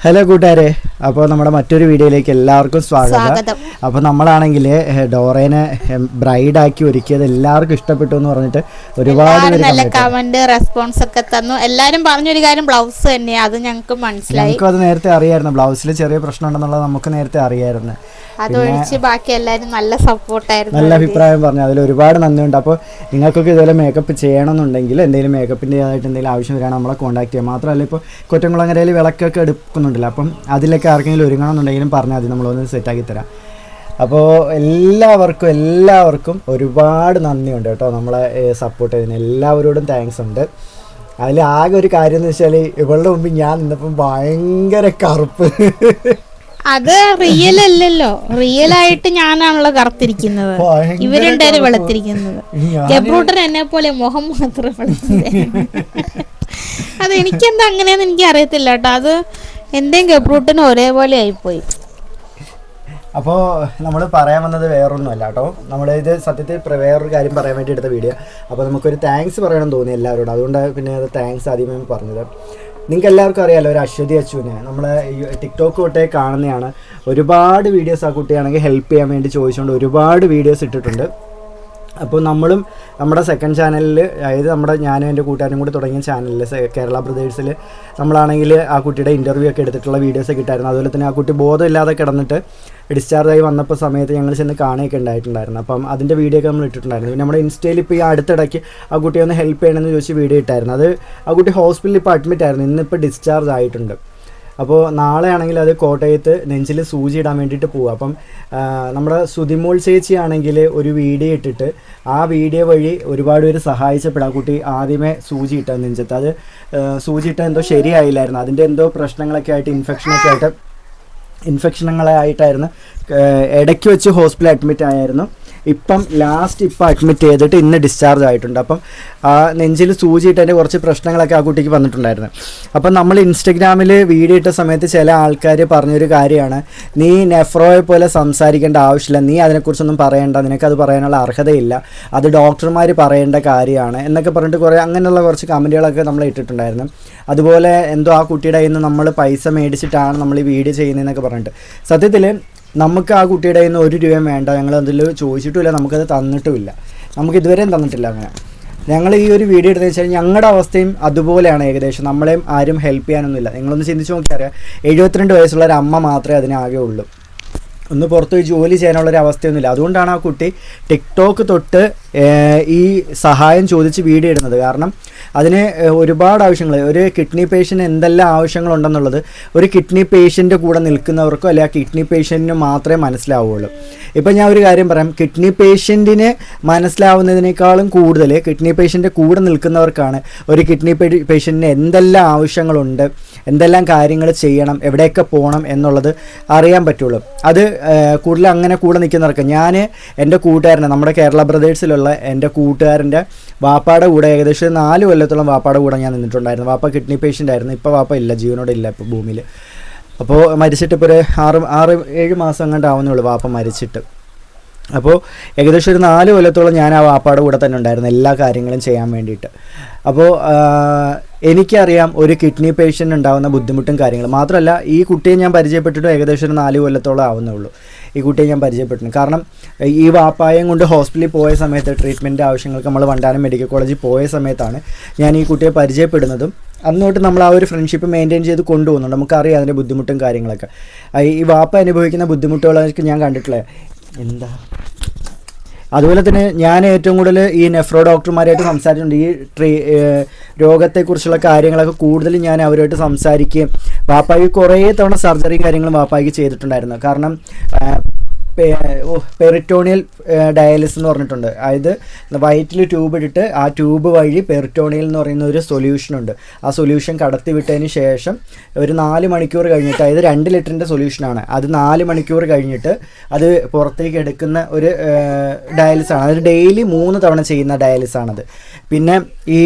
Hello കൂട്ടുകാരെ അപ്പോൾ നമ്മുടെ മറ്റൊരു വീഡിയോയിലേക്ക് എല്ലാവർക്കും സ്വാഗതം. അപ്പോൾ നമ്മളാണെങ്കിൽ ഡോറേനെ ബ്രൈഡാക്കി ഒരുക്കിയത് എല്ലാവർക്കും ഇഷ്ടപ്പെട്ടു എന്ന് പറഞ്ഞിട്ട് ഒരുപാട് നല്ല കമന്റ് റെസ്പോൺസ് ഒക്കെ തന്നു. എല്ലാവരും പറഞ്ഞൊരു കാര്യം ബ്ലൗസ് തന്നെയാണ് അത് ഞങ്ങൾക്ക് മനസ്സിലായി. ഞങ്ങൾക്കും അത് നേരത്തെ അറിയായിരുന്നു. ബ്ലൗസിൽ ചെറിയ പ്രശ്നം ഉണ്ടെന്നുള്ളത് നമുക്ക് നേരത്തെ അറിയായിരുന്നു. അതൊഴിച്ച് ബാക്കി എല്ലാവരും നല്ല സപ്പോർട്ടായിരുന്നു നല്ല അഭിപ്രായം പറഞ്ഞു. അതിൽ ഒരുപാട് നന്ദിയുണ്ട്. അപ്പോൾ നിങ്ങൾക്കൊക്കെ ഇതുപോലെ മേക്കപ്പ് ചെയ്യണമെന്നുണ്ടെങ്കിൽ എന്തെങ്കിലും മേക്കപ്പിന്റെ ആയിട്ട് എന്തെങ്കിലും ആവശ്യം വരികയാണെങ്കിൽ നമ്മളെ കോൺടാക്ട് ചെയ്യാം. മാത്രമല്ല ഇപ്പോൾ കൊറ്റംകുളങ്ങരയിൽ വിളക്കൊക്കെ എടുക്കുന്നുണ്ടല്ലോ. അപ്പം അതിലൊക്കെ ആർക്കെങ്കിലും ഒരുങ്ങണമെന്നുണ്ടെങ്കിലും പറഞ്ഞാൽ മതി. നമ്മളൊന്ന് സെറ്റാക്കി തരാം. അപ്പോൾ എല്ലാവർക്കും എല്ലാവർക്കും ഒരുപാട് നന്ദിയുണ്ട് കേട്ടോ. നമ്മളെ സപ്പോർട്ട് ചെയ്തതിന് എല്ലാവരോടും താങ്ക്സ് ഉണ്ട്. അതിൽ ആകെ ഒരു കാര്യം എന്ന് വെച്ചാൽ ഇവളുടെ മുമ്പ് ഞാൻ നിന്നപ്പം ഭയങ്കര കറുപ്പ്. അത് റിയൽ അല്ലല്ലോ. റിയൽ ആയിട്ട് ഞാനാണല്ലോ കറുത്തിരിക്കുന്നത്. കറുപ്പ്. വെളുത്തിരിക്കുന്നത്. ഞാൻ എന്നെ പോലെ മുഖം മാത്രം വെളുത്തത് അത് എനിക്കെന്താ അങ്ങനെയാന്ന് എനിക്ക് അറിയത്തില്ല കേട്ടോ. അത് എന്റെയും ഗബ്രൂട്ടനും ഒരേപോലെ ആയിപ്പോയി. അപ്പോൾ നമ്മൾ പറയാൻ വന്നത് വേറൊന്നുമല്ല കേട്ടോ. നമ്മൾ ഇത് സത്യത്തിൽ വേറൊരു കാര്യം പറയാൻ വേണ്ടി എടുത്ത വീഡിയോ. അപ്പോൾ നമുക്കൊരു താങ്ക്സ് പറയണം തോന്നി എല്ലാവരോടും. അതുകൊണ്ട് പിന്നെ അത് താങ്ക്സ് ആദ്യമേ പറഞ്ഞത്. നിങ്ങൾക്ക് എല്ലാവർക്കും അറിയാലോ ഒരു അശ്വതി അച്ചുവിനെ നമ്മൾ ടിക്ടോക്ക് തൊട്ടേ കാണുന്നതാണ് ഒരുപാട് വീഡിയോസ് ആ കുട്ടിയാണെങ്കിൽ ഹെൽപ്പ് ചെയ്യാൻ വേണ്ടി ചോദിച്ചുകൊണ്ട് ഒരുപാട് വീഡിയോസ് ഇട്ടിട്ടുണ്ട്. അപ്പോൾ നമ്മളും നമ്മുടെ സെക്കൻഡ് ചാനലിൽ അതായത് നമ്മുടെ ഞാനും എന്റെ കൂട്ടുകാരും കൂടി തുടങ്ങിയ ചാനലിൽ കേരള ബ്രദേഴ്സിൽ നമ്മളാണെങ്കിൽ ആ കുട്ടിയുടെ ഇന്റർവ്യൂ ഒക്കെ എടുത്തിട്ടുള്ള വീഡിയോസ് ഒക്കെ ഇട്ടായിരുന്നു. അതുപോലെ തന്നെ ആ കുട്ടി ബോധമില്ലാതെ കിടന്നിട്ട് ഡിസ്ചാർജ് ആയി വന്നപ്പോൾ സമയത്ത് ഞങ്ങൾ ചെന്ന് കാണുകയൊക്കെ ഉണ്ടായിട്ടുണ്ടായിരുന്നു. അപ്പം അതിന്റെ വീഡിയോ ഒക്കെ നമ്മൾ ഇട്ടിട്ടുണ്ടായിരുന്നു. പിന്നെ നമ്മുടെ ഇൻസ്റ്റയിൽ ഇപ്പോൾ ഈ അടുത്തിടയ്ക്ക് ആ കുട്ടിയെ ഒന്ന് ഹെൽപ്പ് ചെയ്യണമെന്ന് ചോദിച്ച് വീഡിയോ ഇട്ടായിരുന്നു. അത് ആ കുട്ടി ഹോസ്പിറ്റലിൽ ഇപ്പോൾ അഡ്മിറ്റ് ആയിരുന്നു. ഇന്നിപ്പോൾ ഡിസ്ചാർജ് ആയിട്ടുണ്ട്. അപ്പോൾ നാളെ ആണെങ്കിൽ അത് കോട്ടയത്ത് നെഞ്ചിൽ സൂചി ഇടാൻ വേണ്ടിയിട്ട് പോവുക അപ്പം നമ്മുടെ സുതിമോൾ ചേച്ചി ആണെങ്കിൽ ഒരു വീഡിയോ ഇട്ടിട്ട് ആ വീഡിയോ വഴി ഒരുപാട് പേര് സഹായിച്ചപ്പോൾ കുട്ടി ആദ്യമേ സൂചി ഇട്ട നെഞ്ചത്ത്. അത് സൂചി ഇട്ട എന്തോ ശരിയായില്ലായിരുന്നു. അതിന്റെ എന്തോ പ്രശ്നങ്ങളൊക്കെ ആയിട്ട് ഇൻഫെക്ഷനൊക്കെ ആയിട്ട് ഇൻഫെക്ഷനുകളായിട്ടായിരുന്നു ഇടയ്ക്ക് വെച്ച് ഹോസ്പിറ്റലിൽ അഡ്മിറ്റ് ആയിരുന്നു ഇപ്പം ലാസ്റ്റ് ഇപ്പം അഡ്മിറ്റ് ചെയ്തിട്ട് ഇന്ന് ഡിസ്ചാർജ് ആയിട്ടുണ്ട്. അപ്പം ആ നെഞ്ചിൽ സൂചിയിട്ടതിന്റെ കുറച്ച് പ്രശ്നങ്ങളൊക്കെ ആ കുട്ടിക്ക് വന്നിട്ടുണ്ടായിരുന്നു. അപ്പം നമ്മൾ ഇൻസ്റ്റഗ്രാമിൽ വീഡിയോ ഇട്ട സമയത്ത് ചില ആൾക്കാർ പറഞ്ഞൊരു കാര്യമാണ്. നീ നെഫ്രോയെ പോലെ സംസാരിക്കേണ്ട ആവശ്യമില്ല. നീ അതിനെക്കുറിച്ചൊന്നും പറയേണ്ട. നിനക്കത് പറയാനുള്ള അർഹതയില്ല. അത് ഡോക്ടർമാർ പറയേണ്ട കാര്യമാണ്. എന്നൊക്കെ പറഞ്ഞിട്ട് കുറേ അങ്ങനെയുള്ള കുറച്ച് കമന്റുകളൊക്കെ നമ്മൾ ഇട്ടിട്ടുണ്ടായിരുന്നു. അതുപോലെ എന്തോ ആ കുട്ടിയുടെ കയ്യിൽ നിന്ന് നമ്മൾ പൈസ മേടിച്ചിട്ടാണ് നമ്മൾ ഈ വീഡിയോ ചെയ്യുന്നതെന്നൊക്കെ പറഞ്ഞിട്ട്. സത്യത്തിൽ നമുക്ക് ആ കുട്ടിയുടെ കയ്യിൽ നിന്ന് ഒരു രൂപയും വേണ്ട. ഞങ്ങൾ അതിൽ ചോദിച്ചിട്ടുമില്ല നമുക്കത് തന്നിട്ടുമില്ല. നമുക്ക് ഇതുവരെയും തന്നിട്ടില്ല അങ്ങനെ. ഞങ്ങൾ ഈ ഒരു വീഡിയോ എടുത്തെന്ന് വെച്ചാൽ ഞങ്ങളുടെ അവസ്ഥയും അതുപോലെയാണ് ഏകദേശം. നമ്മളെയും ആരും ഹെൽപ്പ് ചെയ്യാനൊന്നുമില്ല. നിങ്ങളൊന്ന് ചിന്തിച്ച് നോക്കിയാൽ അറിയാം എഴുപത്തിരണ്ട് വയസ്സുള്ള ഒരു അമ്മ മാത്രമേ അതിനാകെ ഉള്ളൂ. ഒന്ന് പുറത്ത് പോയി ജോലി ചെയ്യാനുള്ള ഒരു അവസ്ഥയൊന്നുമില്ല. അതുകൊണ്ടാണ് ആ കുട്ടി ടിക്ടോക്ക് തൊട്ട് ഈ സഹായം ചോദിച്ച് വീഡിയോ ഇടുന്നത്. കാരണം അതിന് ഒരുപാട് ആവശ്യങ്ങൾ. ഒരു കിഡ്നി പേഷ്യന്റ് എന്തെല്ലാം ആവശ്യങ്ങളുണ്ടെന്നുള്ളത് ഒരു കിഡ്നി പേഷ്യന്റെ കൂടെ നിൽക്കുന്നവർക്കോ അല്ലെങ്കിൽ കിഡ്നി പേഷ്യന്റിന് മാത്രമേ മനസ്സിലാവുകയുള്ളൂ ഇപ്പം ഞാൻ ഒരു കാര്യം പറയാം. കിഡ്നി പേഷ്യന്റിന് മനസ്സിലാവുന്നതിനേക്കാളും കൂടുതൽ കിഡ്നി പേഷ്യന്റെ കൂടെ നിൽക്കുന്നവർക്കാണ് ഒരു കിഡ്നി പേഷ്യന്റിന് എന്തെല്ലാം ആവശ്യങ്ങളുണ്ട് എന്തെല്ലാം കാര്യങ്ങൾ ചെയ്യണം എവിടെയൊക്കെ പോകണം എന്നുള്ളത് അറിയാൻ പറ്റുള്ളൂ. അത് കൂടുതൽ അങ്ങനെ കൂടെ നിൽക്കുന്നവർക്ക് ഞാൻ എന്റെ കൂട്ടുകാരനെ നമ്മുടെ കേരള ബ്രദേഴ്സിലുള്ള എന്റെ കൂട്ടുകാരന്റെ വാപ്പാടെ കൂടെ ഏകദേശം നാല് കൊല്ലത്തോളം വാപ്പാടെ കൂടെ ഞാൻ നിന്നിട്ടുണ്ടായിരുന്നു. വാപ്പ കിഡ്നി പേഷ്യന്റ് ആയിരുന്നു. ഇപ്പോൾ വാപ്പ ഇല്ല ജീവനോടെ ഇല്ല ഇപ്പോൾ ഭൂമിയിൽ. അപ്പോൾ മരിച്ചിട്ട് ഇപ്പോൾ ഒരു ആറ് ആറ് ഏഴ് മാസം അങ്ങോട്ട് ആവുന്നേ ഉള്ളൂ വാപ്പ മരിച്ചിട്ട്. അപ്പോൾ ഏകദേശം ഒരു നാല് കൊല്ലത്തോളം ഞാൻ ആ വാപ്പാടെ കൂടെ തന്നെ ഉണ്ടായിരുന്നു എല്ലാ കാര്യങ്ങളും ചെയ്യാൻ വേണ്ടിയിട്ട്. അപ്പോൾ എനിക്കറിയാം ഒരു കിഡ്നി പേഷ്യന്റ് ഉണ്ടാകുന്ന ബുദ്ധിമുട്ടും കാര്യങ്ങളും. മാത്രമല്ല ഈ കുട്ടിയെ ഞാൻ പരിചയപ്പെട്ടിട്ട് ഏകദേശം ഒരു നാല് കൊല്ലത്തോളം ആവുന്നേ ഉള്ളൂ ഈ കുട്ടിയെ ഞാൻ പരിചയപ്പെട്ടിട്ടുണ്ട്. കാരണം ഈ വാപ്പായം കൊണ്ട് ഹോസ്പിറ്റലിൽ പോയ സമയത്ത് ട്രീറ്റ്മെന്റ് ആവശ്യങ്ങൾക്ക് നമ്മൾ വണ്ടാനം മെഡിക്കൽ കോളേജിൽ പോയ സമയത്താണ് ഞാൻ ഈ കുട്ടിയെ പരിചയപ്പെടുന്നതും അന്നോട്ട് നമ്മൾ ആ ഒരു ഫ്രണ്ട്ഷിപ്പ് മെയിന്റെയിൻ ചെയ്ത് കൊണ്ടുപോകുന്നുണ്ട്. നമുക്കറിയാം അതിന്റെ ബുദ്ധിമുട്ടും കാര്യങ്ങളൊക്കെ. ഈ വാപ്പ അനുഭവിക്കുന്ന ബുദ്ധിമുട്ടുകളൊക്കെ ഞാൻ കണ്ടിട്ടുള്ളത് എന്താ? അതുപോലെ തന്നെ ഞാൻ ഏറ്റവും കൂടുതൽ ഈ നെഫ്രോ ഡോക്ടർമാരായിട്ട് സംസാരിച്ചിട്ടുണ്ട്. ഈ ട്രീ രോഗത്തെക്കുറിച്ചുള്ള കാര്യങ്ങളൊക്കെ കൂടുതൽ ഞാൻ അവരുമായിട്ട് സംസാരിക്കുകയും വാപ്പായ്ക്ക് കുറേ തവണ സർജറി കാര്യങ്ങളും വാപ്പായ്ക്ക് ചെയ്തിട്ടുണ്ടായിരുന്നു. കാരണം പെറിറ്റോണിയൽ ഡയാലിസ് എന്ന് പറഞ്ഞിട്ടുണ്ട്. അതായത് വയറ്റിൽ ട്യൂബ് ഇട്ടിട്ട് ആ ട്യൂബ് വഴി പെറിറ്റോണിയൽ എന്ന് പറയുന്ന ഒരു സൊല്യൂഷൻ ഉണ്ട്. ആ സൊല്യൂഷൻ കടത്തി വിട്ടതിന് ശേഷം ഒരു നാല് മണിക്കൂർ കഴിഞ്ഞിട്ട് അതായത് രണ്ട് ലിറ്ററിന്റെ സൊല്യൂഷനാണ് അത് നാല് മണിക്കൂർ കഴിഞ്ഞിട്ട് അത് പുറത്തേക്ക് എടുക്കുന്ന ഒരു ഡയാലിസ് ആണ്. അത് ഡെയിലി മൂന്ന് തവണ ചെയ്യുന്ന ഡയാലിസ് ആണത്. പിന്നെ ഈ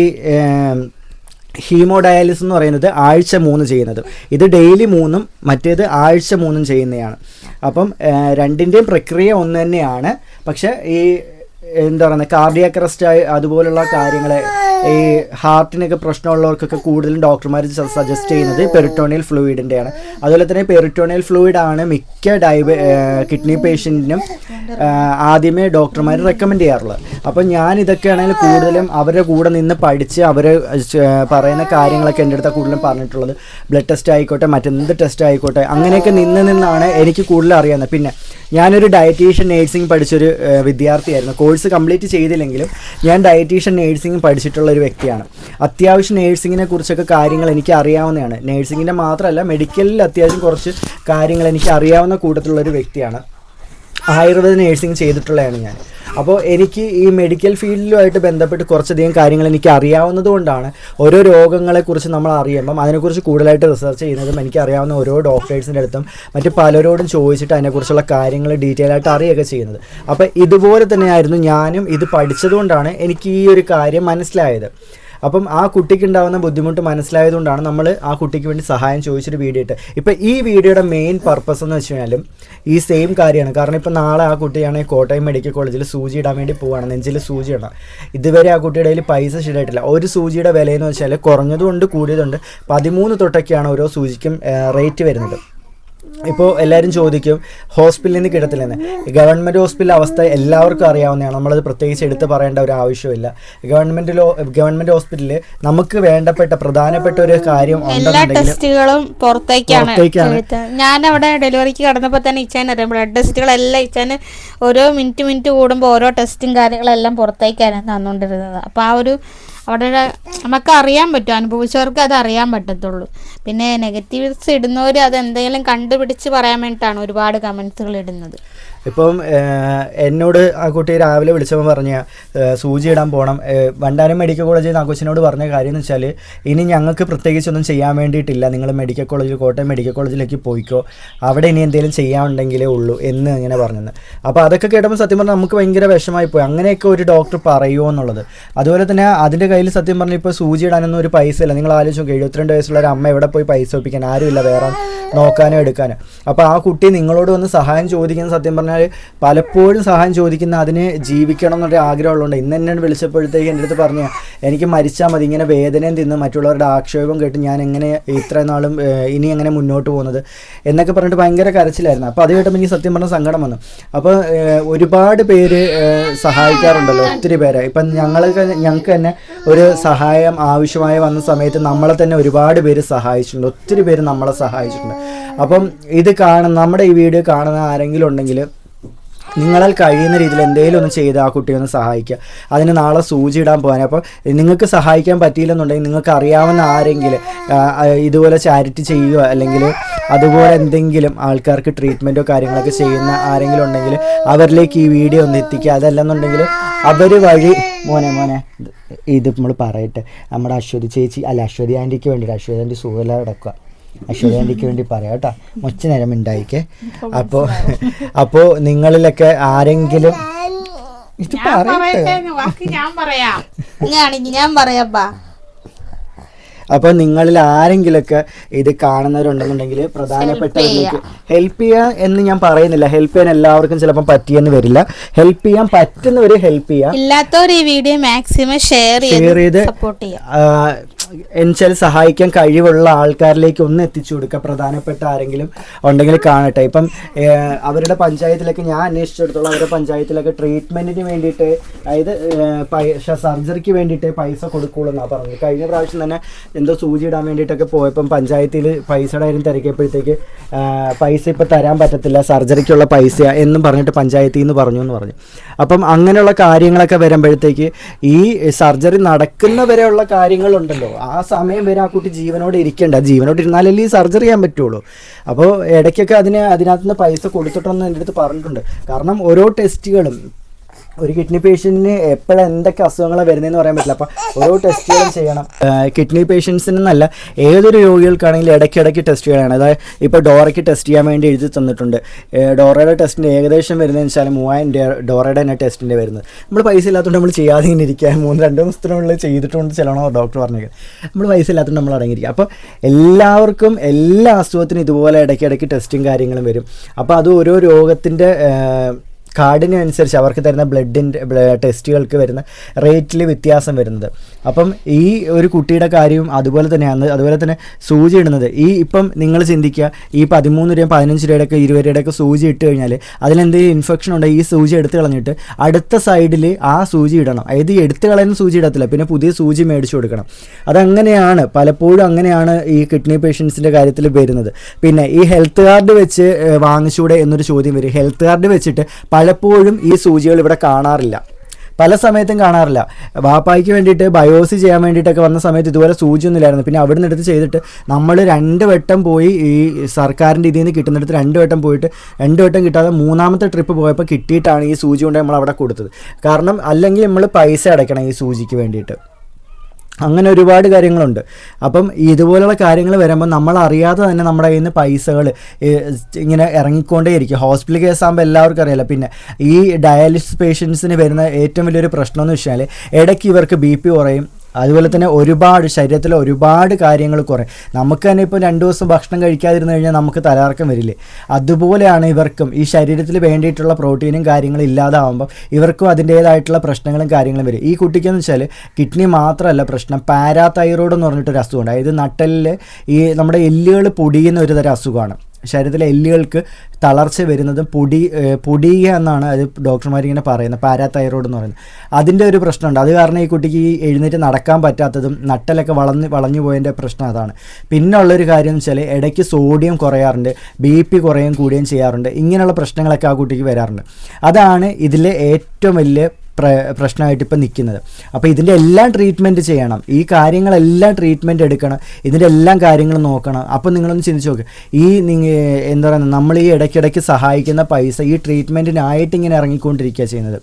ഹീമോ ഡയാലിസിസ് എന്ന് പറയുന്നത് ആഴ്ച മൂന്ന് ചെയ്യുന്നത്. ഇത് ഡെയിലി മൂന്നും മറ്റേത് ആഴ്ച മൂന്നും ചെയ്യുന്നതാണ്. അപ്പം രണ്ടിന്റെയും പ്രക്രിയ ഒന്ന് തന്നെയാണ്. പക്ഷേ ഈ എന്താ പറയുക കാർഡിയാക് അറസ്റ്റ് ആയി അതുപോലുള്ള കാര്യങ്ങളെ ഈ ഹാർട്ടിനൊക്കെ പ്രശ്നമുള്ളവർക്കൊക്കെ കൂടുതലും ഡോക്ടർമാർ സജസ്റ്റ് ചെയ്യുന്നത് പെറിറ്റോണിയൽ ഫ്ലൂയിഡിന്റെയാണ് അതുപോലെ തന്നെ പെറിറ്റോണിയൽ ഫ്ലൂയിഡ് ആണ് മിക്ക ഡയബ കിഡ്നി പേഷ്യന്റിനും ആദ്യമേ ഡോക്ടർമാർ റെക്കമെൻഡ് ചെയ്യാറുള്ളത്. അപ്പം ഞാൻ ഇതൊക്കെയാണെങ്കിൽ കൂടുതലും അവരുടെ കൂടെ നിന്ന് പഠിച്ച് അവർ പറയുന്ന കാര്യങ്ങളൊക്കെ എന്റെ അടുത്ത് കൂടുതലും പറഞ്ഞിട്ടുള്ളത്. ബ്ലഡ് ടെസ്റ്റ് ആയിക്കോട്ടെ മറ്റെന്ത് ടെസ്റ്റ് ആയിക്കോട്ടെ അങ്ങനെയൊക്കെ നിന്ന് നിന്നാണ് എനിക്ക് കൂടുതൽ അറിയാവുന്നത്. പിന്നെ ഞാനൊരു ഡയറ്റീഷ്യൻ നേഴ്സിംഗ് പഠിച്ചൊരു വിദ്യാർത്ഥിയായിരുന്നു. കോഴ്സ് കംപ്ലീറ്റ് ചെയ്തില്ലെങ്കിലും ഞാൻ ഡയറ്റീഷ്യൻ നേഴ്സിംഗ് പഠിച്ചിട്ടുള്ള ഒരു വ്യക്തിയാണ്. അത്യാവശ്യം നേഴ്സിങ്ങിനെ കുറിച്ചൊക്കെ കാര്യങ്ങൾ എനിക്ക് അറിയാവുന്നതാണ്. നേഴ്സിങ്ങിന്റെ മാത്രമല്ല മെഡിക്കലിൽ അത്യാവശ്യം കുറച്ച് കാര്യങ്ങൾ എനിക്ക് അറിയാവുന്ന കൂട്ടത്തിലുള്ള ഒരു വ്യക്തിയാണ്. ആയുർവേദ നേഴ്സിംഗ് ചെയ്തിട്ടുള്ളതാണ് ഞാൻ. അപ്പോൾ എനിക്ക് ഈ മെഡിക്കൽ ഫീൽഡിലുമായിട്ട് ബന്ധപ്പെട്ട് കുറച്ചധികം കാര്യങ്ങൾ എനിക്ക് അറിയാവുന്നത് കൊണ്ടാണ് ഓരോ രോഗങ്ങളെക്കുറിച്ച് നമ്മൾ അറിയുമ്പം അതിനെക്കുറിച്ച് കൂടുതലായിട്ട് റിസർച്ച് ചെയ്യുന്നതും എനിക്ക് അറിയാവുന്ന ഓരോ ഡോക്ടേഴ്സിന്റെ അടുത്തും മറ്റ് പലരോടും ചോദിച്ചിട്ട് അതിനെക്കുറിച്ചുള്ള കാര്യങ്ങൾ ഡീറ്റെയിൽ ആയിട്ട് അറിയുകയൊക്കെ ചെയ്യുന്നത്. അപ്പോൾ ഇതുപോലെ തന്നെയായിരുന്നു ഞാനും ഇത് പഠിച്ചതുകൊണ്ടാണ് എനിക്ക് ഈ ഒരു കാര്യം മനസ്സിലായത്. അപ്പം ആ കുട്ടിക്ക് ഉണ്ടാകുന്ന ബുദ്ധിമുട്ട് മനസ്സിലായതുകൊണ്ടാണ് നമ്മൾ ആ കുട്ടിക്ക് വേണ്ടി സഹായം ചോദിച്ചൊരു വീഡിയോ ഇട്ട് ഇപ്പം ഈ വീഡിയോയുടെ മെയിൻ പർപ്പസ് എന്ന് വെച്ച് കഴിഞ്ഞാലും ഈ സെയിം കാര്യമാണ്. കാരണം ഇപ്പം നാളെ ആ കുട്ടിയാണെങ്കിൽ കോട്ടയം മെഡിക്കൽ കോളേജിൽ സൂചി ഇടാൻ വേണ്ടി പോവാണ്. നെഞ്ചിൽ സൂചി ഇടാം ഇതുവരെ ആ കുട്ടിയുടെ കയ്യിൽ പൈസ ശരിയായിട്ടില്ല. ഒരു സൂചിയുടെ വിലയെന്ന് വെച്ചാൽ കുറഞ്ഞതുകൊണ്ട് കൂടിയതുണ്ട്. പതിമൂന്ന് തൊട്ടൊക്കെയാണ് ഓരോ സൂചിക്കും റേറ്റ് വരുന്നത്. ഇപ്പോൾ എല്ലാവരും ചോദിക്കും ഹോസ്പിറ്റലിൽ നിന്ന് കിടത്തില്ലെന്ന് ഗവൺമെന്റ് ഹോസ്പിറ്റൽ അവസ്ഥ എല്ലാവർക്കും അറിയാവുന്നതാണ്. നമ്മളത് പ്രത്യേകിച്ച് എടുത്ത് പറയേണ്ട ഒരു ആവശ്യമില്ല ഗവൺമെന്റ് ഗവൺമെന്റ് ഹോസ്പിറ്റലിൽ നമുക്ക് വേണ്ടപ്പെട്ട പ്രധാനപ്പെട്ട ഒരു കാര്യം എല്ലാ ടെസ്റ്റുകളും പുറത്തേക്കാണ്. ഞാൻ അവിടെ ഡെലിവറിക്ക് കടന്നപ്പോൾ തന്നെ ഇച്ചാൻ അറിയാം. ബ്ലഡ് ടെസ്റ്റുകളെല്ലാം ഇച്ചാൻ ഓരോ മിനിറ്റ് മിനിറ്റ് കൂടുമ്പോൾ ഓരോ ടെസ്റ്റും കാര്യങ്ങളെല്ലാം പുറത്തേക്കാണ് തന്നുകൊണ്ടിരുന്നത്. അപ്പോൾ ആ ഒരു അവിടെ നമുക്ക് അറിയാൻ പറ്റും അനുഭവിച്ചവർക്ക് അത് അറിയാൻ പറ്റത്തുള്ളൂ. പിന്നെ നെഗറ്റീവ്സ് ഇടുന്നവർ അത് എന്തെങ്കിലും കണ്ടുപിടിച്ച് പറയാൻ വേണ്ടിയിട്ടാണ് ഒരുപാട് കമൻസുകൾ ഇടുന്നത്. ഇപ്പം എന്നോട് ആ കുട്ടി രാവിലെ വിളിച്ചപ്പോൾ പറഞ്ഞ സൂചി ഇടാൻ പോകണം വണ്ടാനം മെഡിക്കൽ കോളേജിൽ നിന്ന് ആ കൊച്ചിനോട് പറഞ്ഞ കാര്യം എന്ന് വെച്ചാൽ ഇനി ഞങ്ങൾക്ക് പ്രത്യേകിച്ചൊന്നും ചെയ്യാൻ വേണ്ടിയിട്ടില്ല. നിങ്ങൾ മെഡിക്കൽ കോളേജിൽ കോട്ടയം മെഡിക്കൽ കോളേജിലേക്ക് പോയിക്കോ. അവിടെ ഇനി എന്തെങ്കിലും ചെയ്യാനുണ്ടെങ്കിലേ ഉള്ളൂ എന്ന് ഇങ്ങനെ പറഞ്ഞത്. അപ്പോൾ അതൊക്കെ കേട്ടപ്പോൾ സത്യം പറഞ്ഞാൽ നമുക്ക് ഭയങ്കര വിഷമായി പോയി. അങ്ങനെയൊക്കെ ഒരു ഡോക്ടർ പറയുമോ എന്നുള്ളത്. അതുപോലെ തന്നെ അതിന്റെ കയ്യിൽ സത്യം പറഞ്ഞാൽ ഇപ്പോൾ സൂചി ഇടാനൊന്നും ഒരു പൈസ ഇല്ല. നിങ്ങൾ ആലോചിച്ച് നോക്കുക എഴുപത്തിരണ്ട് വയസ്സുള്ള ഒരു അമ്മ എവിടെ പോയി പൈസ ഒപ്പിക്കാൻ? ആരുമില്ല വേറെ നോക്കാനോ എടുക്കാനോ. അപ്പോൾ ആ കുട്ടി നിങ്ങളോട് വന്ന് സഹായം ചോദിക്കുന്ന സത്യം പറഞ്ഞാൽ പലപ്പോഴും സഹായം ചോദിക്കുന്ന അതിന് ജീവിക്കണം എന്നൊരു ആഗ്രഹമുള്ളതുകൊണ്ട് ഇന്ന് എന്നെ വിളിച്ചപ്പോഴത്തേക്ക് എന്റെ അടുത്ത് പറഞ്ഞു എനിക്ക് മരിച്ചാൽ മതി ഇങ്ങനെ വേദനയും തിന്ന് മറ്റുള്ളവരുടെ ആക്ഷേപം കേട്ട് ഞാൻ എങ്ങനെ ഇത്ര നാളും ഇനി എങ്ങനെ മുന്നോട്ട് പോകുന്നത്? എന്നൊക്കെ പറഞ്ഞിട്ട് ഭയങ്കര കരച്ചിലായിരുന്നു. അപ്പോൾ അത് കേട്ടപ്പോൾ എനിക്ക് സത്യം പറഞ്ഞ സങ്കടം വന്നു. അപ്പോൾ ഒരുപാട് പേര് സഹായിക്കാറുണ്ടല്ലോ ഒത്തിരി പേരെ. ഇപ്പം ഞങ്ങൾക്ക് ഞങ്ങൾക്ക് തന്നെ ഒരു സഹായം ആവശ്യമായി വന്ന സമയത്ത് നമ്മളെ തന്നെ ഒരുപാട് പേര് സഹായിച്ചിട്ടുണ്ട്. ഒത്തിരി പേര് നമ്മളെ സഹായിച്ചിട്ടുണ്ട്. അപ്പം ഇത് കാണുന്ന നമ്മുടെ ഈ വീഡിയോ കാണുന്ന ആരെങ്കിലും ഉണ്ടെങ്കിൽ നിങ്ങളാൽ കഴിയുന്ന രീതിയിൽ എന്തെങ്കിലും ഒന്ന് ചെയ്ത് ആ കുട്ടിയെ ഒന്ന് സഹായിക്കുക. അതിന് നാളെ സൂചി ഇടാൻ പോകാൻ അപ്പോൾ നിങ്ങൾക്ക് സഹായിക്കാൻ പറ്റിയില്ലെന്നുണ്ടെങ്കിൽ നിങ്ങൾക്ക് അറിയാവുന്ന ആരെങ്കിലും ഇതുപോലെ ചാരിറ്റി ചെയ്യുക അല്ലെങ്കിൽ അതുപോലെ എന്തെങ്കിലും ആൾക്കാർക്ക് ട്രീറ്റ്മെന്റോ കാര്യങ്ങളൊക്കെ ചെയ്യുന്ന ആരെങ്കിലും ഉണ്ടെങ്കിൽ അവരിലേക്ക് ഈ വീഡിയോ ഒന്ന് എത്തിക്കുക. അതല്ലെന്നുണ്ടെങ്കിൽ അവർ വഴി മോനെ മോനെ ഇത് നമ്മൾ പറയട്ടെ. നമ്മുടെ അശ്വതി ചേച്ചി അല്ല അശ്വതി ആന്റിക്ക് വേണ്ടിയിട്ട് അശ്വതി ആന്റി സുഖമില്ലാതെ കിടക്കുക അശ്വതി ആന്റിക്ക് വേണ്ടി പറയാം കേട്ടോ. മുച്ച നേരം ഉണ്ടായിക്കേ അപ്പോ അപ്പോ നിങ്ങളിലൊക്കെ ആരെങ്കിലും ഇത് പറയട്ടെ. ഞാൻ പറയാം. ഞാൻ പറയാപ്പാ അപ്പോൾ നിങ്ങളിൽ ആരെങ്കിലൊക്കെ ഇത് കാണുന്നവരുണ്ടെന്നുണ്ടെങ്കിൽ പ്രധാനപ്പെട്ടവരിലേക്ക് ഹെൽപ്പ് ചെയ്യാ. എന്ന് ഞാൻ പറയുന്നില്ല. ഹെൽപ്പ് ചെയ്യാൻ എല്ലാവർക്കും ചിലപ്പോൾ പറ്റിയെന്ന് വരില്ല. ഹെൽപ്പ് ചെയ്യാൻ പറ്റുന്നവർ ഹെൽപ്പ് ചെയ്യുക ഇല്ലാത്തവർ ഈ വീഡിയോ മാക്സിമം ഷെയർ ഷെയർ ചെയ്ത് സപ്പോർട്ട് ചെയ്യാം. എന്നുവെച്ചാൽ സഹായിക്കാൻ കഴിവുള്ള ആൾക്കാരിലേക്ക് ഒന്ന് എത്തിച്ചു കൊടുക്കുക. പ്രധാനപ്പെട്ട ആരെങ്കിലും ഉണ്ടെങ്കിൽ കാണട്ടെ. ഇപ്പം അവരുടെ പഞ്ചായത്തിലൊക്കെ ഞാൻ അന്വേഷിച്ചിടത്തോളം അവരുടെ പഞ്ചായത്തിലൊക്കെ ട്രീറ്റ്മെന്റിന് വേണ്ടിയിട്ട് അതായത് സർജറിക്ക് വേണ്ടിയിട്ട് പൈസ കൊടുക്കുള്ളൂ എന്നാണ് പറഞ്ഞത്. കഴിഞ്ഞ പ്രാവശ്യം തന്നെ എന്തോ സൂചി ഇടാൻ വേണ്ടിയിട്ടൊക്കെ പോയപ്പം പഞ്ചായത്തിൽ പൈസയുടെ കാര്യം തിരക്കിയപ്പോഴത്തേക്ക് പൈസ ഇപ്പം തരാൻ പറ്റത്തില്ല സർജറിക്കുള്ള പൈസ എന്നും പറഞ്ഞിട്ട് പഞ്ചായത്തിൽ നിന്ന് പറഞ്ഞു എന്ന് പറഞ്ഞു. അപ്പം അങ്ങനെയുള്ള കാര്യങ്ങളൊക്കെ വരുമ്പോഴത്തേക്ക് ഈ സർജറി നടക്കുന്നവരെയുള്ള കാര്യങ്ങളുണ്ടല്ലോ. ആ സമയം വരെ ആ കുട്ടി ജീവനോട് ഇരിക്കേണ്ട. ജീവനോട് ഇരുന്നാലല്ലേ ഈ സർജറി ചെയ്യാൻ പറ്റുള്ളൂ. അപ്പോൾ ഇടയ്ക്കൊക്കെ അതിന് അതിനകത്ത് നിന്ന് പൈസ കൊടുത്തിട്ടൊന്നും എന്റെ അടുത്ത് പറഞ്ഞിട്ടുണ്ട്. കാരണം ഓരോ ടെസ്റ്റുകളും ഒരു കിഡ്നി പേഷ്യന്റിന് എപ്പോഴും എന്തൊക്കെ അസുഖങ്ങളാണ് വരുന്നതെന്ന് പറയാൻ പറ്റില്ല. അപ്പോൾ ഓരോ ടെസ്റ്റുകളും ചെയ്യണം. കിഡ്നി പേഷ്യൻസിനെന്നല്ല ഏതൊരു രോഗികൾക്കാണെങ്കിലും ഇടയ്ക്കിടയ്ക്ക് ടെസ്റ്റ് ചെയ്യണം. അതായത് ഇപ്പോൾ ഡോറയ്ക്ക് ടെസ്റ്റ് ചെയ്യാൻ വേണ്ടി എഴുതി തന്നിട്ടുണ്ട്. ഡോറയുടെ ടെസ്റ്റിന് ഏകദേശം വരുന്നതെന്ന് വെച്ചാൽ മൂവായിരം രൂപ ഡോറയുടെ തന്നെ ടെസ്റ്റിന്റെ വരുന്നത്. നമ്മൾ പൈസ ഇല്ലാത്തതുകൊണ്ട് നമ്മൾ ചെയ്യാതെ ഇങ്ങനെ ഇരിക്കുക മൂന്ന് രണ്ട് ദിവസത്തിനുള്ളിൽ ചെയ്തിട്ടുണ്ട് ചെല്ലണോ ഡോക്ടർ പറഞ്ഞത് നമ്മൾ പൈസ ഇല്ലാത്തതുകൊണ്ട് നമ്മൾ അടങ്ങിയിരിക്കുക അപ്പോൾ എല്ലാവർക്കും എല്ലാ അസുഖത്തിനും ഇതുപോലെ ഇടയ്ക്കിടയ്ക്ക് ടെസ്റ്റും കാര്യങ്ങളും വരും. അപ്പോൾ അത് ഓരോ രോഗത്തിന്റെ കാർഡിന് അനുസരിച്ച് അവർക്ക് തരുന്ന ബ്ലഡിന്റെ ടെസ്റ്റുകൾക്ക് വരുന്ന റേറ്റിൽ വ്യത്യാസം വരുന്നത്. അപ്പം ഈ ഒരു കുട്ടിയുടെ കാര്യവും അതുപോലെ തന്നെയാണ്. അതുപോലെ തന്നെ സൂചി ഇടുന്നത്. ഈ ഇപ്പം നിങ്ങൾ ചിന്തിക്കുക ഈ പതിമൂന്ന് രൂപയും പതിനഞ്ച് രൂപയുടെയൊക്കെ ഇരുപത് രൂപയുടെയൊക്കെ സൂചി ഇട്ട് കഴിഞ്ഞാൽ അതിലെന്തെങ്കിലും ഇൻഫെക്ഷൻ ഉണ്ടെങ്കിൽ ഈ സൂചി എടുത്ത് കളഞ്ഞിട്ട് അടുത്ത സൈഡിൽ ആ സൂചി ഇടണം. അതായത് എടുത്ത് കളയുന്ന സൂചി ഇടത്തില്ല പിന്നെ പുതിയ സൂചി മേടിച്ചു കൊടുക്കണം. അതങ്ങനെയാണ് പലപ്പോഴും അങ്ങനെയാണ് ഈ കിഡ്നി പേഷ്യൻസിന്റെ കാര്യത്തിൽ വരുന്നത്. പിന്നെ ഈ ഹെൽത്ത് കാർഡ് വെച്ച് വാങ്ങിച്ചൂടെ എന്നൊരു ചോദ്യം വരും. ഹെൽത്ത് കാർഡ് വെച്ചിട്ട് പലപ്പോഴും ഈ സൂചികൾ ഇവിടെ കാണാറില്ല. പല സമയത്തും കാണാറില്ല. വാപ്പായ്ക്ക് വേണ്ടിയിട്ട് ബയോസ് ചെയ്യാൻ വേണ്ടിയിട്ടൊക്കെ വന്ന സമയത്ത് ഇതുപോലെ സൂചിയൊന്നുമില്ലായിരുന്നു പിന്നെ അവിടെ നിന്ന് എടുത്ത് ചെയ്തിട്ട് നമ്മൾ രണ്ട് വട്ടം പോയി ഈ സർക്കാരിന്റെ ഇതിൽ നിന്ന് കിട്ടുന്നിടത്ത് രണ്ട് വട്ടം പോയിട്ട് രണ്ട് വട്ടം കിട്ടാതെ മൂന്നാമത്തെ ട്രിപ്പ് പോയപ്പോൾ കിട്ടിയിട്ടാണ് ഈ സൂചി കൊണ്ട് നമ്മൾ അവിടെ കൊടുത്തത്. കാരണം അല്ലെങ്കിൽ നമ്മൾ പൈസ അടയ്ക്കണം ഈ സൂചിക്ക് വേണ്ടിയിട്ട്. അങ്ങനെ ഒരുപാട് കാര്യങ്ങളുണ്ട്. അപ്പം ഇതുപോലുള്ള കാര്യങ്ങൾ വരുമ്പോൾ നമ്മൾ അറിയാതെ തന്നെ നമ്മുടെ കയ്യിൽ നിന്ന് പൈസകൾ ഇങ്ങനെ ഇറങ്ങിക്കൊണ്ടേയിരിക്കും. ഹോസ്പിറ്റൽ കേസാകുമ്പോൾ എല്ലാവർക്കും അറിയാലോ. പിന്നെ ഈ ഡയാലിസിസ് പേഷ്യൻസിന് വരുന്ന ഏറ്റവും വലിയൊരു പ്രശ്നം എന്ന് വെച്ചാൽ ഇടയ്ക്ക് ഇവർക്ക് ബി പി കുറയും അതുപോലെ തന്നെ ഒരുപാട് ശരീരത്തിലെ ഒരുപാട് കാര്യങ്ങൾ കുറേ. നമുക്ക് തന്നെ ഇപ്പോൾ രണ്ട് ദിവസം ഭക്ഷണം കഴിക്കാതിരുന്നു കഴിഞ്ഞാൽ നമുക്ക് തലകറക്കം വരില്ലേ? അതുപോലെയാണ് ഇവർക്കും ഈ ശരീരത്തിൽ വേണ്ടിയിട്ടുള്ള പ്രോട്ടീനും കാര്യങ്ങളും ഇല്ലാതാവുമ്പം ഇവർക്കും അതിന്റേതായിട്ടുള്ള പ്രശ്നങ്ങളും കാര്യങ്ങളും വരും. ഈ കുട്ടിക്കെന്ന് വെച്ചാൽ കിഡ്നി മാത്രമല്ല പ്രശ്നം. പാരാതൈറോയ്ഡ് എന്ന് പറഞ്ഞിട്ടൊരു അസുഖമുണ്ട്. അതായത് നട്ടലിൽ ഈ നമ്മുടെ എല്ലുകൾ പൊടിയുന്ന ഒരു തരം അസുഖമാണ്. ശരീരത്തിലെ എല്ലുകൾക്ക് തളർച്ച വരുന്നതും പൊടി പൊടിയുക എന്നാണ് അത് ഡോക്ടർമാരിങ്ങനെ പറയുന്നത്. പാരാതൈറോയ്ഡ് എന്ന് പറയുന്നത്. അതിന്റെ ഒരു പ്രശ്നമുണ്ട്. അത് കാരണം ഈ കുട്ടിക്ക് ഈ എഴുന്നേറ്റ് നടക്കാൻ പറ്റാത്തതും നട്ടലൊക്കെ വളഞ്ഞ് വളഞ്ഞു പോയതിന്റെ പ്രശ്നം അതാണ്. പിന്നെ ഉള്ളൊരു കാര്യം എന്ന് വെച്ചാൽ ഇടയ്ക്ക് സോഡിയം കുറയാറുണ്ട് ബി പി കുറയും കൂടുകയും ചെയ്യാറുണ്ട്. ഇങ്ങനെയുള്ള പ്രശ്നങ്ങളൊക്കെ ആ കുട്ടിക്ക് വരാറുണ്ട്. അതാണ് ഇതിലെ ഏറ്റവും വലിയ പ്രശ്നമായിട്ട് ഇപ്പം നിൽക്കുന്നത്. അപ്പോൾ ഇതിന്റെ എല്ലാം ട്രീറ്റ്മെന്റ് ചെയ്യണം. ഈ കാര്യങ്ങളെല്ലാം ട്രീറ്റ്മെന്റ് എടുക്കണം. ഇതിന്റെ എല്ലാം കാര്യങ്ങളും നോക്കണം. അപ്പോൾ നിങ്ങളൊന്ന് ചിന്തിച്ച് നോക്കുക ഈ നിങ്ങൾ എന്താ പറയുക നമ്മൾ ഈ ഇടയ്ക്കിടയ്ക്ക് സഹായിക്കുന്ന പൈസ ഈ ട്രീറ്റ്മെന്റിനായിട്ട് ഇങ്ങനെ ഇറങ്ങിക്കൊണ്ടിരിക്കുക ചെയ്യുന്നത്.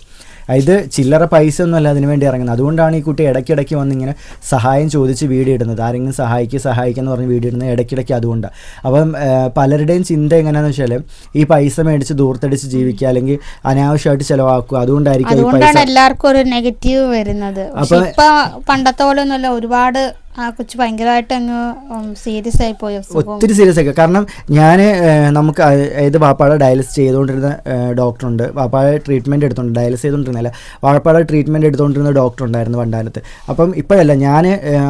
ഇത് ചില്ലറ പൈസ ഒന്നുമല്ല അതിന് വേണ്ടി ഇറങ്ങുന്നത്. അതുകൊണ്ടാണ് ഈ കുട്ടി ഇടയ്ക്കിടയ്ക്ക് വന്ന് ഇങ്ങനെ സഹായം ചോദിച്ച് വീഡിയോ ഇടുന്നത്. ആരെങ്കിലും സഹായിക്കുക സഹായിക്കുക എന്ന് പറഞ്ഞ് വീഡിയോ ഇടുന്നത് ഇടയ്ക്കിടയ്ക്ക് അതുകൊണ്ടാണ് അപ്പം പലരുടെയും ചിന്ത എങ്ങനെയാണെന്ന് വെച്ചാൽ ഈ പൈസ മേടിച്ച് ദൂർത്തടിച്ച് ജീവിക്കുക അല്ലെങ്കിൽ അനാവശ്യമായിട്ട് ചിലവാക്കുക. അതുകൊണ്ടായിരിക്കും അതുകൊണ്ടാണ് എല്ലാവർക്കും ഒരു നെഗറ്റീവ് വരുന്നത്. അപ്പൊ- പണ്ടത്തെ പോലെ ഒന്നുമല്ല ഒരുപാട് ആ കൊച്ചു ഭയങ്കരമായിട്ട് അങ്ങ് സീരിയസ് ആയി പോയി ഒത്തിരി സീരിയസ് ആയി. കാരണം ഞാൻ നമുക്ക് ഏത് വാപ്പാടെ ഡയാലിസിസ് ചെയ്തുകൊണ്ടിരുന്ന ഡോക്ടറുണ്ട് വാപ്പാടെ ട്രീറ്റ്മെന്റ് എടുത്തോണ്ട് ഡയാലിസ് ചെയ്തുകൊണ്ടിരുന്നില്ല വാപ്പാടെ ട്രീറ്റ്മെന്റ് എടുത്തുകൊണ്ടിരുന്ന ഡോക്ടർ ഉണ്ടായിരുന്നു വണ്ടാനത്ത് അപ്പം ഇപ്പോഴല്ല ഞാൻ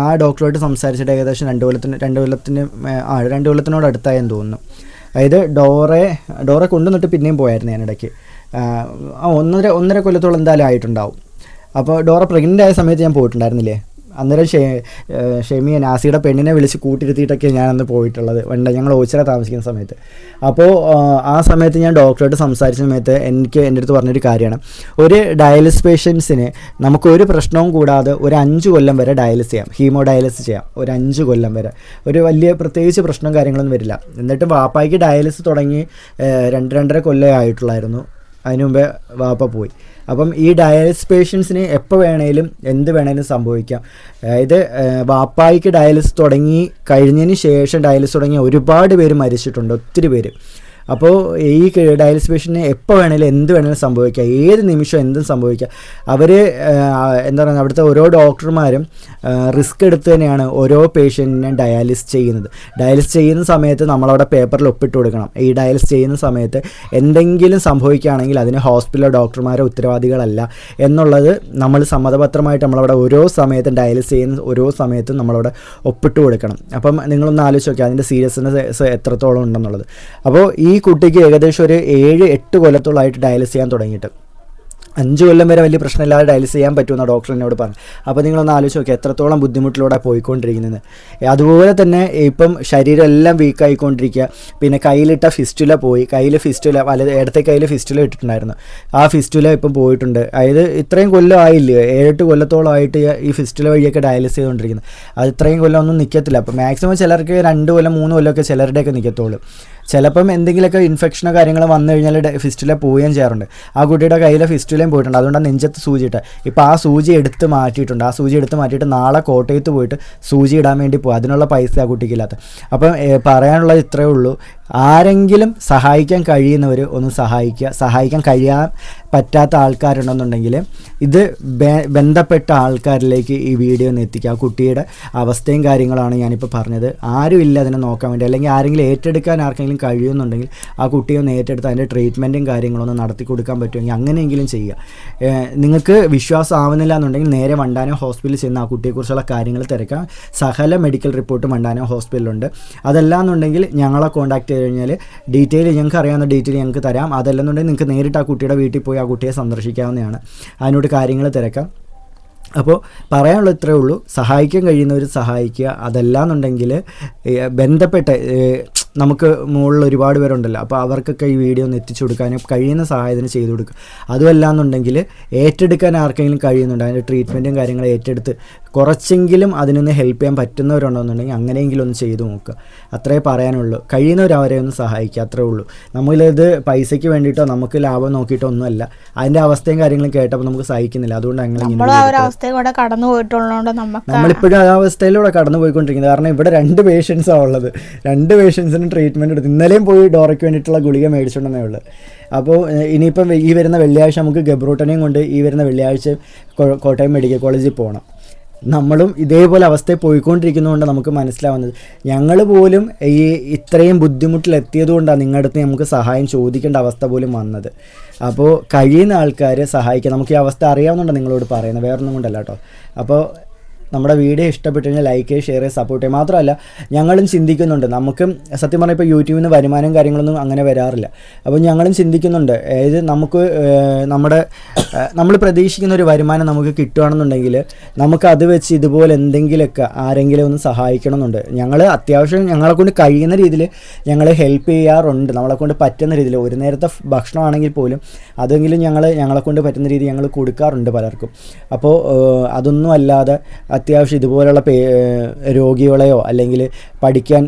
ആ ഡോക്ടറുമായിട്ട് സംസാരിച്ചിട്ട് ഏകദേശം രണ്ട് കൊല്ലത്തിന് രണ്ട് കൊല്ലത്തിന് ആ രണ്ട് കൊല്ലത്തിനോട് അടുത്തായെന്ന് തോന്നുന്നു. അതായത് ഡോറെ ഡോറെ കൊണ്ടുവന്നിട്ട് പിന്നെയും പോയായിരുന്നു ഞാൻ ഇടയ്ക്ക്. ഒന്നര ഒന്നര കൊല്ലത്തോളം എന്തായാലും ആയിട്ടുണ്ടാവും. അപ്പോൾ ഡോറ പ്രഗ്നന്റ് ആയ സമയത്ത് ഞാൻ പോയിട്ടുണ്ടായിരുന്നില്ലേ? അന്നേരം ഷെ ഷെമിയെ നാസിയുടെ പെണ്ണിനെ വിളിച്ച് കൂട്ടിരുത്തിയിട്ടൊക്കെ ഞാൻ അന്ന് പോയിട്ടുള്ളത്. വേണ്ട ഞങ്ങൾ ഓച്ചിറ താമസിക്കുന്ന സമയത്ത്. അപ്പോൾ ആ സമയത്ത് ഞാൻ ഡോക്ടറോട് സംസാരിച്ച സമയത്ത് എനിക്ക് എന്റെ അടുത്ത് പറഞ്ഞൊരു കാര്യമാണ്. ഒരു ഡയാലിസ് പേഷ്യൻസിന് നമുക്ക് ഒരു പ്രശ്നവും കൂടാതെ ഒരു അഞ്ച് കൊല്ലം വരെ ഡയാലിസ് ചെയ്യാം. ഹീമോ ഡയാലിസ് ചെയ്യാം. ഒരു അഞ്ച് കൊല്ലം വരെ. ഒരു വലിയ പ്രത്യേകിച്ച് പ്രശ്നം കാര്യങ്ങളൊന്നും വരില്ല. എന്നിട്ട് വാപ്പായ്ക്ക് ഡയാലിസ് തുടങ്ങി രണ്ട് രണ്ടര കൊല്ലം ആയിട്ടുള്ളായിരുന്നു. അതിനു മുമ്പേ വാപ്പ പോയി. അപ്പം ഈ ഡയാലിസ് പേഷ്യൻസിന് എപ്പോൾ വേണേലും എന്ത് വേണേലും സംഭവിക്കാം. അതായത് വാപ്പായിക്ക് ഡയാലിസ് തുടങ്ങി കഴിഞ്ഞതിന് ശേഷം ഡയാലിസ് തുടങ്ങിയ ഒരുപാട് പേര് മരിച്ചിട്ടുണ്ട് ഒത്തിരി പേര്. അപ്പോൾ ഈ ഡയാലിസ് പേഷ്യന് എപ്പോൾ വേണേലും എന്ത് വേണേലും സംഭവിക്കുക ഏത് നിമിഷം എന്തും സംഭവിക്കുക അവർ എന്താ പറയുക അവിടുത്തെ ഓരോ ഡോക്ടർമാരും റിസ്ക് എടുത്ത് തന്നെയാണ് ഓരോ പേഷ്യന്റിനെ ഡയാലിസ് ചെയ്യുന്നത്. ഡയാലിസ് ചെയ്യുന്ന സമയത്ത് നമ്മളവിടെ പേപ്പറിൽ ഒപ്പിട്ട് കൊടുക്കണം. ഈ ഡയാലിസ് ചെയ്യുന്ന സമയത്ത് എന്തെങ്കിലും സംഭവിക്കുകയാണെങ്കിൽ അതിന് ഹോസ്പിറ്റലിലെ ഡോക്ടർമാരെ ഉത്തരവാദികളല്ല എന്നുള്ളത് നമ്മൾ സമ്മതപത്രമായിട്ട് നമ്മളവിടെ ഓരോ സമയത്തും ഡയാലിസ് ചെയ്യുന്ന ഓരോ സമയത്തും നമ്മളവിടെ ഒപ്പിട്ട് കൊടുക്കണം. അപ്പം നിങ്ങളൊന്ന് ആലോചിച്ച് നോക്കുക അതിന്റെ സീരിയസ്നെസ് എത്രത്തോളം ഉണ്ടെന്നുള്ളത്. അപ്പോൾ ഈ കുട്ടിക്ക് ഏകദേശം ഒരു ഏഴ് എട്ട് കൊല്ലത്തോളമായിട്ട് ഡയാലിസ് ചെയ്യാൻ തുടങ്ങിയിട്ട്. അഞ്ച് കൊല്ലം വരെ വലിയ പ്രശ്നമില്ലാതെ ഡയാലിസ് ചെയ്യാൻ പറ്റുമെന്ന് ഡോക്ടർ എന്നോട് പറഞ്ഞു. അപ്പോൾ നിങ്ങളൊന്ന് ആലോചിച്ച് നോക്കി എത്രത്തോളം ബുദ്ധിമുട്ടിലൂടെ പോയിക്കൊണ്ടിരിക്കുന്നത് അതുപോലെ തന്നെ ഇപ്പം ശരീരം എല്ലാം വീക്കായിക്കൊണ്ടിരിക്കുക പിന്നെ കയ്യിലിട്ട ഫിസ്റ്റുല പോയി. കയ്യിൽ ഫിസ്റ്റുല വല ഇടത്തെ കയ്യിൽ ഫിസ്റ്റുല ഇട്ടിട്ടുണ്ടായിരുന്നു. ആ ഫിസ്റ്റുല ഇപ്പം പോയിട്ടുണ്ട്. അതായത് ഇത്രയും കൊല്ലം ആയില്ല? ഏഴെട്ട് കൊല്ലത്തോളം ആയിട്ട് ഈ ഫിസ്റ്റുല വഴിയൊക്കെ ഡയാലിസ് ചെയ്തുകൊണ്ടിരിക്കുന്നത്. അത് ഇത്രയും കൊല്ലം ഒന്നും നിൽക്കത്തില്ല അപ്പോൾ മാക്സിമം ചിലർക്ക് രണ്ട് കൊല്ലം മൂന്ന് കൊല്ലമൊക്കെ ചിലരുടെയൊക്കെ നിൽക്കത്തുള്ളൂ ചിലപ്പം എന്തെങ്കിലുമൊക്കെ ഇൻഫെക്ഷനോ കാര്യങ്ങളോ വന്നു കഴിഞ്ഞാൽ ഫിസ്റ്റിലെ പോവുകയും ചെയ്യാറുണ്ട്. ആ കുട്ടിയുടെ കയ്യിലെ ഫിസ്റ്റിലേയും പോയിട്ടുണ്ട്. അതുകൊണ്ട് നെഞ്ചത്ത് സൂചി ഇട്ട് ഇപ്പോൾ ആ സൂചി എടുത്ത് മാറ്റിയിട്ടുണ്ട്. ആ സൂചി എടുത്ത് മാറ്റിയിട്ട് നാളെ കോട്ടയത്ത് പോയിട്ട് സൂചി ഇടാൻ വേണ്ടി പോകും അതിനുള്ള പൈസ ആ കുട്ടിക്കില്ലാത്ത അപ്പം പറയാനുള്ളത് ഇത്രയേ ഉള്ളൂ. ആരെങ്കിലും സഹായിക്കാൻ കഴിയുന്നവർ ഒന്ന് സഹായിക്കുക. സഹായിക്കാൻ കഴിയാൻ പറ്റാത്ത ആൾക്കാരുണ്ടെന്നുണ്ടെങ്കിൽ ഇത് ബന്ധപ്പെട്ട ആൾക്കാരിലേക്ക് ഈ വീഡിയോ ഒന്ന് എത്തിക്കുക. ആ കുട്ടിയുടെ അവസ്ഥയും കാര്യങ്ങളാണ് ഞാനിപ്പോൾ പറഞ്ഞത്. ഇല്ല അതിനെ നോക്കാൻ വേണ്ടി. അല്ലെങ്കിൽ ആരെങ്കിലും ഏറ്റെടുക്കാൻ ആർക്കെങ്കിലും കഴിയുന്നുണ്ടെങ്കിൽ ആ കുട്ടിയെ ഒന്ന് ഏറ്റെടുത്ത് അതിന്റെ ട്രീറ്റ്മെന്റും കാര്യങ്ങളൊന്നും നടത്തി കൊടുക്കാൻ പറ്റുമെങ്കിൽ അങ്ങനെയെങ്കിലും ചെയ്യുക. നിങ്ങൾക്ക് വിശ്വാസം ആവുന്നില്ല എന്നുണ്ടെങ്കിൽ നേരെ വണ്ടാനോ ഹോസ്പിറ്റലിൽ ചെന്ന് ആ കുട്ടിയെക്കുറിച്ചുള്ള കാര്യങ്ങൾ തിരക്കാം. സഹല മെഡിക്കൽ റിപ്പോർട്ട് മണ്ടാനം ഹോസ്പിറ്റലുണ്ട് അതല്ല എന്നുണ്ടെങ്കിൽ ഞങ്ങളെ കോൺടാക്ട് കഴിഞ്ഞാൽ ഡീറ്റെയിൽ ഞങ്ങൾക്ക് അറിയാവുന്ന ഡീറ്റെയിൽ ഞങ്ങൾക്ക് തരാം. അതല്ലെന്നുണ്ടെങ്കിൽ നിങ്ങൾക്ക് നേരിട്ട് ആ കുട്ടിയുടെ വീട്ടിൽ പോയി ആ കുട്ടിയെ സന്ദർശിക്കാവുന്നതാണ്. അതിനോട് കാര്യങ്ങൾ തിരക്കാം. അപ്പോൾ പറയാനുള്ള ഇത്രയേ ഉള്ളൂ. സഹായിക്കാൻ കഴിയുന്നവർ സഹായിക്കുക. അതല്ലാന്നുണ്ടെങ്കിൽ ബന്ധപ്പെട്ട നമുക്ക് മുകളിൽ ഒരുപാട് പേരുണ്ടല്ലോ. അപ്പോൾ അവർക്കൊക്കെ ഈ വീഡിയോ ഒന്ന് എത്തിച്ചു കൊടുക്കാനും കഴിയുന്ന സഹായത്തിന് ചെയ്തു കൊടുക്കുക അതുമല്ല എന്നുണ്ടെങ്കിൽ ഏറ്റെടുക്കാൻ ആർക്കെങ്കിലും കഴിയുന്നുണ്ട്? അതിന്റെ ട്രീറ്റ്മെന്റും കാര്യങ്ങളും ഏറ്റെടുത്ത് കുറച്ചെങ്കിലും അതിനൊന്ന് ഹെൽപ്പ് ചെയ്യാൻ പറ്റുന്നവരുണ്ടോയെന്നുണ്ടെങ്കിൽ അങ്ങനെയെങ്കിലും ഒന്ന് ചെയ്തു നോക്കുക. അത്രേ പറയാനുള്ളൂ. കഴിയുന്നവർ അവരെ ഒന്ന് സഹായിക്കുക. അത്രേ ഉള്ളൂ. നമ്മളിത് പൈസയ്ക്ക് വേണ്ടിയിട്ടോ നമുക്ക് ലാഭം നോക്കിയിട്ടോ ഒന്നുമല്ല അതിന്റെ അവസ്ഥയും കാര്യങ്ങളും കേട്ടപ്പോൾ നമുക്ക് സഹിക്കുന്നില്ല. അതുകൊണ്ട് അങ്ങനെ ഇങ്ങനെ കടന്നു പോയിട്ടുള്ളതുകൊണ്ട് നമ്മളിപ്പോഴും ആ അവസ്ഥയിലൂടെ കടന്നു പോയിക്കൊണ്ടിരിക്കുന്നത് കാരണം ഇവിടെ രണ്ട് പേഷ്യൻസാണ് ഉള്ളത്. രണ്ട് പേഷ്യൻസിന് ട്രീറ്റ്മെന്റ് എടുത്തു. ഇന്നലെയും പോയി ഡോറയ്ക്ക് വേണ്ടിയിട്ടുള്ള ഗുളിക മേടിച്ചിട്ടുണ്ടെന്നേ ഉള്ളൂ. അപ്പോൾ ഇനിയിപ്പം ഈ വരുന്ന വെള്ളിയാഴ്ച നമുക്ക് ഗബ്രൂട്ടനെയും കൊണ്ട് ഈ വരുന്ന വെള്ളിയാഴ്ച കോട്ടയം മെഡിക്കൽ കോളേജിൽ പോകണം നമ്മളും ഇതേപോലെ അവസ്ഥയിൽ പോയിക്കൊണ്ടിരിക്കുന്നതുകൊണ്ട് നമുക്ക് മനസ്സിലാവുന്നത്. ഞങ്ങൾ പോലും ഈ ഇത്രയും ബുദ്ധിമുട്ടിലെത്തിയത് കൊണ്ടാണ് നിങ്ങളുടെ അടുത്ത് നമുക്ക് സഹായം ചോദിക്കേണ്ട അവസ്ഥ പോലും വന്നത്. അപ്പോൾ കഴിയുന്ന ആൾക്കാരെ സഹായിക്കുക നമുക്ക് ഈ അവസ്ഥ അറിയാവുന്നുണ്ടോ നിങ്ങളോട് പറയുന്നത്. വേറൊന്നും കൊണ്ടല്ല കേട്ടോ. അപ്പോൾ നമ്മുടെ വീഡിയോ ഇഷ്ടപ്പെട്ടു കഴിഞ്ഞാൽ ലൈക്ക് ചെയ്യുക ഷെയർ ചെയ്യുക സപ്പോർട്ട് ചെയ്യുക. മാത്രമല്ല ഞങ്ങളും ചിന്തിക്കുന്നുണ്ട്. നമുക്ക് സത്യം പറഞ്ഞാൽ ഇപ്പോൾ യൂട്യൂബിൽ നിന്ന് വരുമാനം കാര്യങ്ങളൊന്നും അങ്ങനെ വരാറില്ല. അപ്പോൾ ഞങ്ങളും ചിന്തിക്കുന്നുണ്ട്. അതായത് നമുക്ക് നമ്മുടെ നമ്മൾ പ്രതീക്ഷിക്കുന്ന ഒരു വരുമാനം നമുക്ക് കിട്ടുകയാണെന്നുണ്ടെങ്കിൽ നമുക്ക് അത് വെച്ച് ഇതുപോലെ എന്തെങ്കിലുമൊക്കെ ആരെങ്കിലും ഒന്ന് സഹായിക്കണമെന്നുണ്ട്. ഞങ്ങൾ അത്യാവശ്യം ഞങ്ങളെ കൊണ്ട് കഴിയുന്ന രീതിയിൽ ഞങ്ങൾ ഹെൽപ്പ് ചെയ്യാറുണ്ട്. നമ്മളെ കൊണ്ട് പറ്റുന്ന രീതിയിൽ. ഒരു നേരത്തെ ഭക്ഷണമാണെങ്കിൽ പോലും അതെങ്കിലും ഞങ്ങൾ ഞങ്ങളെ കൊണ്ട് പറ്റുന്ന രീതി ഞങ്ങൾ കൊടുക്കാറുണ്ട് പലർക്കും. അപ്പോൾ അതൊന്നും അല്ലാതെ അത്യാവശ്യം ഇതുപോലെയുള്ള പേ രോഗികളെയോ അല്ലെങ്കിൽ പഠിക്കാൻ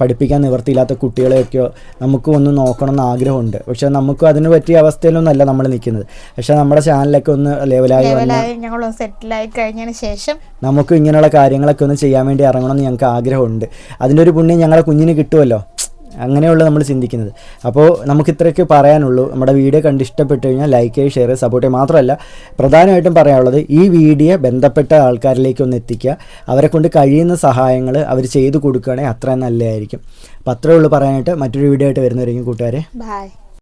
പഠിപ്പിക്കാൻ നിവർത്തിയില്ലാത്ത കുട്ടികളെയൊക്കെയോ നമുക്ക് ഒന്ന് നോക്കണം എന്ന് ആഗ്രഹമുണ്ട്. പക്ഷേ നമുക്ക് അതിന് പറ്റിയ അവസ്ഥയിലൊന്നും അല്ല നമ്മൾ നിൽക്കുന്നത്. പക്ഷേ നമ്മുടെ ചാനലൊക്കെ ഒന്ന് ലെവലായി വന്ന് സെറ്റിലായി കഴിഞ്ഞതിന് ശേഷം നമുക്ക് ഇങ്ങനെയുള്ള കാര്യങ്ങളൊക്കെ ഒന്ന് ചെയ്യാൻ വേണ്ടി ഇറങ്ങണമെന്ന് ഞങ്ങൾക്ക് ആഗ്രഹമുണ്ട്. അതിന്റെ ഒരു പുണ്യം ഞങ്ങളെ കുഞ്ഞിന് കിട്ടുമല്ലോ? അങ്ങനെയുള്ള നമ്മൾ ചിന്തിക്കുന്നത്. അപ്പോൾ നമുക്ക് ഇത്രയൊക്കെ പറയാനുള്ളൂ. നമ്മുടെ വീഡിയോ കണ്ട് ഇഷ്ടപ്പെട്ട് കഴിഞ്ഞാൽ ലൈക്ക് ചെയ്യുക ഷെയർ സപ്പോർട്ട് ചെയ്യുക മാത്രമല്ല പ്രധാനമായിട്ടും പറയാനുള്ളത് ഈ വീഡിയോ ബന്ധപ്പെട്ട ആൾക്കാരിലേക്ക് ഒന്ന് എത്തിക്കുക. അവരെ കൊണ്ട് കഴിയുന്ന സഹായങ്ങൾ അവർ ചെയ്തു കൊടുക്കുകയാണെങ്കിൽ അത്രയും നല്ലതായിരിക്കും. അപ്പോൾ അത്രേ ഉള്ളൂ പറയാനായിട്ട്. മറ്റൊരു വീഡിയോ ആയിട്ട് വരുന്നവരെയും കൂട്ടുകാരെ. ബായ്